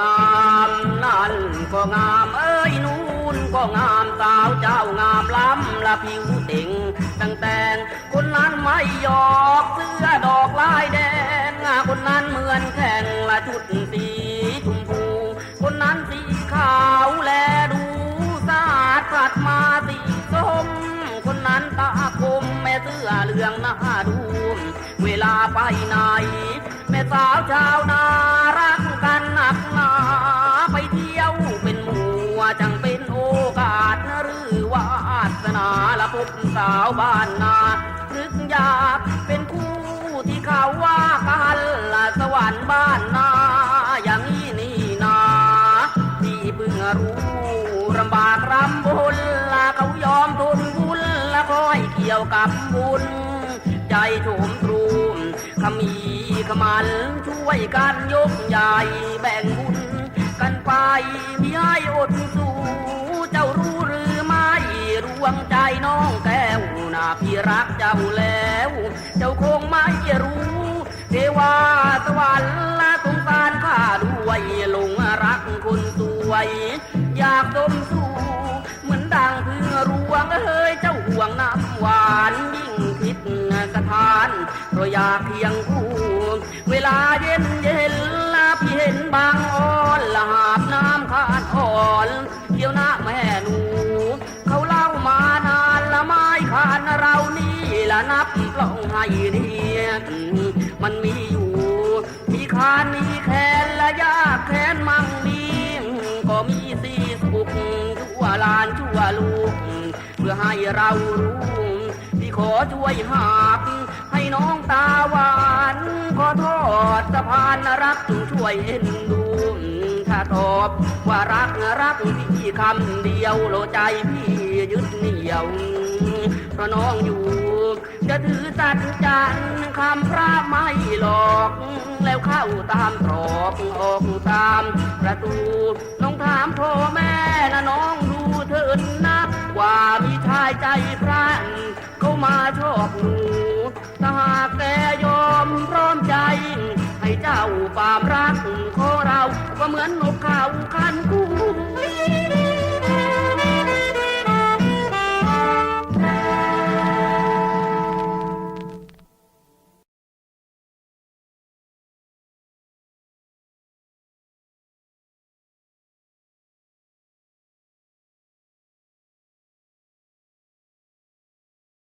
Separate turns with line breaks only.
งามนั่นก็งามเอ้ยนูนก็งามสาวเจ้างามล้ำละผิวเต่งตั้งแต่งคนนั้นไม่หยอกเสื้อดอกลายแดงคนนั้นเหมือนแข่งละชุดสีชมพูคนนั้นสีขาวแลดูสะอาดขัดมาสีส้มคนนั้นตาคมแม่เสื้อเหลืองหน้าดู เวลาไปไหนแม่สาวชาวนา สาวบ้านนานึกอยากเป็นคู่ที่เขาว่ากันละสวรรค์บ้านนา อย่างนี้นี่นาที่เพิ่งรู้ลำบากรำบนละเขายอมทนบุญละคอยเกี่ยวกับบุญ ใจโถมตรูมขมีขมันช่วยกันยกใหญ่แบ่งบุญกันไปมีให้อดสู้เจ้ารู้หรือไม่รวงใจน้องแก้วน่า พี่รักเจ้าแล้ว เจ้าคงไม่รู้ เทวาสวรรค์ละสงสารข้าด้วยหลงรักคนสวย อยากดมสู่เหมือนดังเพื่อรวงเฮ้ยเจ้าห่วงน้ำหวานยิ่งคิดสถานเพราะอยากเพียงผู นับปล่องให้ดีมันมีอยู่ มีคานมีแขนและยากแขนมั่งมีก็มีสีสุขชั่วลานชั่วลูก เพื่อให้เรารู้ที่ขอช่วยหาบให้น้องตาหวานขอทอดสะพานรักจงช่วยเอ็นดูถ้าตอบว่ารักรักพี่คำเดียวโลใจพี่ยึดเหนี่ยวเพราะน้องอยู่ จะถือสัจจันคำพระไม่หลอก แล้วเข้าตามตรอกออกตามประตู น้องถามพ่อแม่นะน้องดูเถิดนะ ว่ามีชายใจพระเขามาชอบหนูถ้าหากแกยอมพร้อมใจ ให้เจ้าความรักของเรา ก็เหมือนนกเขาคันคู